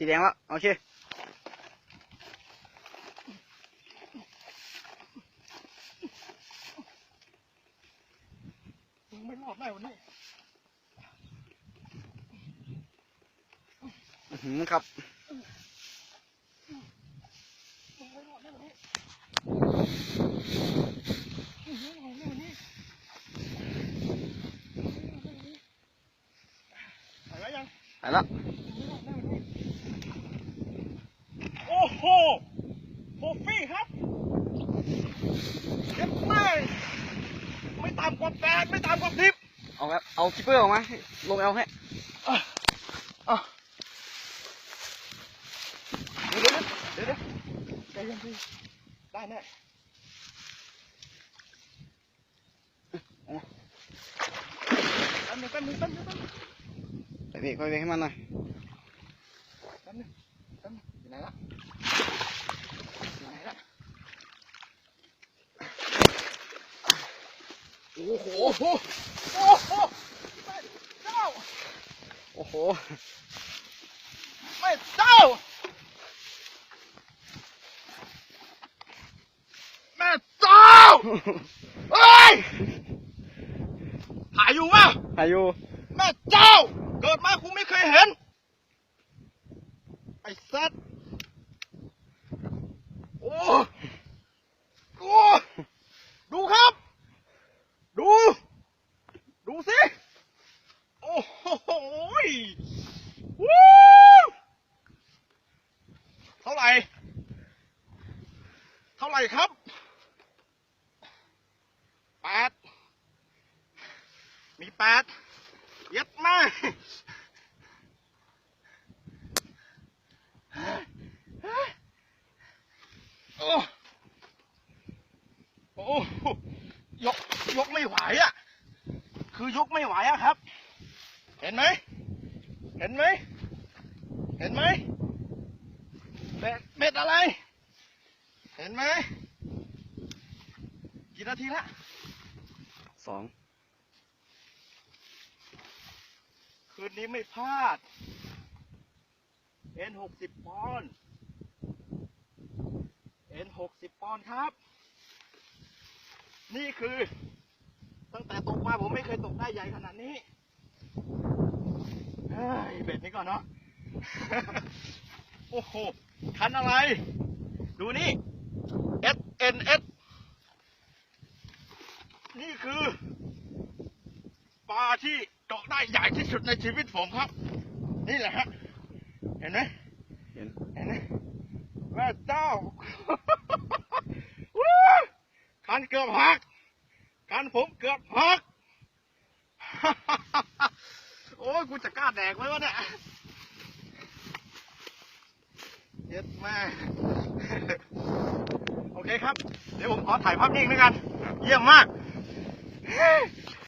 สีแดงแล้ว โอเค มึงไม่รอดแน่วันนี้อื้อหือครับ มึงไม่รอดแน่วันนี้มึงไม่รอดแน่วันนี้หายไหมยัง ไปแล้วโอ้โหโคฟี่ครับเจ็บมาก ไม่ตามกว่าแปดไม่ตามกว่าสิบเอาครับเอาคิปเปอร์ออกมาลงเอาให้อะอะเดี๋ยวเดี๋ยวเดี๋ยวเดี๋ยวใจเย็นพี่ได้แน่แป๊บนึงแป๊บนึงแป๊บนึงแป๊บนึงไปพี่ค่อยไปให้มันหน่อยแป๊บนึงแป๊บนึงอยู่ไหนละอยู่ไหนละ โอ้โห โอ้โหโอโหแม่เจ้า โอ้โหแม่เจ้า แม่เจ้า เฮ้ยถ่ายอยู่ป่ะอายุแม่เจ้า เกิดมากูไม่เคยเห็น ไอ้สัตว์โอ้ โอ้ ดูครับ ดู ดูสิ โอ้โหวู้เท่าไหร่ เท่าไหร่ครับแปดมีแปดเย็ดมากโอ้ โอ้ ยกยกไม่ไหวอะ คือยกไม่ไหวอะครับ เห็นไหม เห็นไหม เห็นไหมเบ็ดเบ็ดอะไร เห็นไหม กี่นาทีละสองคืนนี้ไม่พลาดเอ็นหกสิบปอนด์เอ็นหกสิบปอนด์ครับ นี่คือ ตั้งแต่ตกมาผมไม่เคยตกได้ใหญ่ขนาดนี้เฮ้ยเบ็ดนี้ก่อนเนาะโอ้โหคันอะไร ดูนี่ S N S นี่คือปลาที่เจาะได้ใหญ่ที่สุดในชีวิตผมครับ นี่แหละฮะ เห็นไหม เห็น เห็นไหมแม่เจ้า วู้คันเกือบหัก กันผมเกือบหัก โอ้ยกูจะกล้าแดกไหมวะเนี่ยเย็ดแม่โอเคครับ เดี๋ยวผมขอถ่ายภาพนิ่งด้วยกัน เยี่ยมมาก